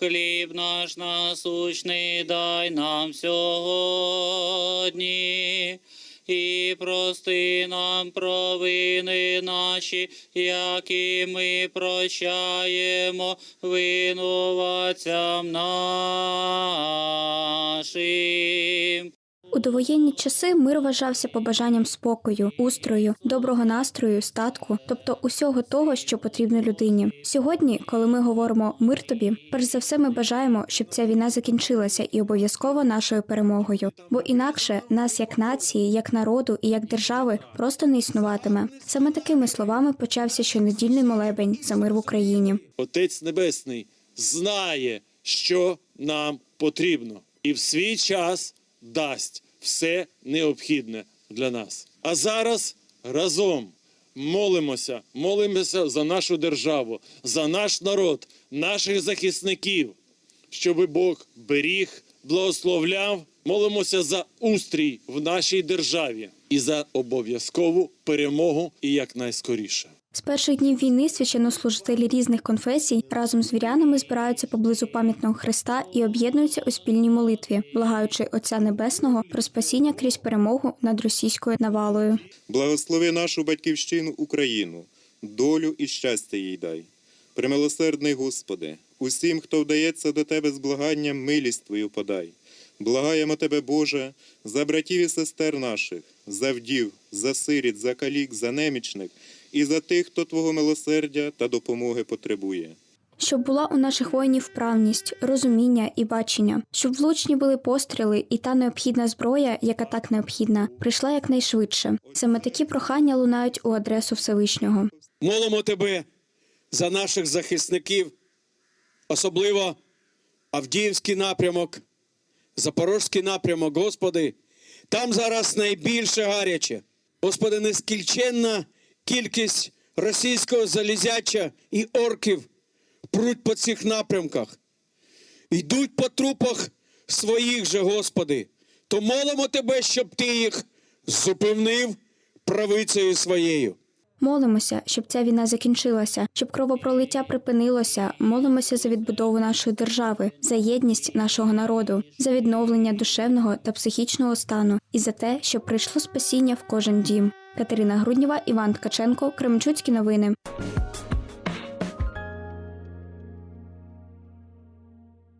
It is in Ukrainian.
Хліб наш насущний дай нам сьогодні. І прости нам провини наші, які ми прощаємо винуватцям нашим. У довоєнні часи мир вважався побажанням спокою, устрою, доброго настрою, статку, тобто усього того, що потрібно людині. Сьогодні, коли ми говоримо мир тобі, перш за все ми бажаємо, щоб ця війна закінчилася і обов'язково нашою перемогою. Бо інакше нас як нації, як народу і як держави просто не існуватиме. Саме такими словами почався щонедільний молебень за мир в Україні. Отець Небесний знає, що нам потрібно, і в свій час дасть все необхідне для нас. А зараз разом молимося, молимося за нашу державу, за наш народ, наших захисників, щоб Бог беріг, благословляв. Молимося за устрій в нашій державі і за обов'язкову перемогу і якнайскоріше. З перших днів війни священнослужителі різних конфесій разом з вірянами збираються поблизу пам'ятного Христа і об'єднуються у спільній молитві, благаючи Отця Небесного про спасіння крізь перемогу над російською навалою. Благослови нашу батьківщину Україну, долю і щастя їй дай. Примилосердний Господи, усім, хто вдається до Тебе з благанням, милість Твою подай. Благаємо Тебе, Боже, за братів і сестер наших, за вдів, за сиріт, за калік, за немічних і за тих, хто Твого милосердя та допомоги потребує. Щоб була у наших воїнів вправність, розуміння і бачення, щоб влучні були постріли, і та необхідна зброя, яка так необхідна, прийшла якнайшвидше. Саме такі прохання лунають у адресу Всевишнього. Молимо тебе за наших захисників, особливо Авдіївський напрямок, Запорозький напрямок, Господи. Там зараз найбільше гаряче. Господи, нескільченна кількість російського залізяча і орків пруть по цих напрямках. Йдуть по трупах своїх же, Господи. То молимо Тебе, щоб Ти їх зупинив правицею своєю. Молимося, щоб ця війна закінчилася, щоб кровопролиття припинилося. Молимося за відбудову нашої держави, за єдність нашого народу, за відновлення душевного та психічного стану і за те, щоб прийшло спасіння в кожен дім. Катерина Груднєва, Іван Ткаченко, Кремчуцькі новини.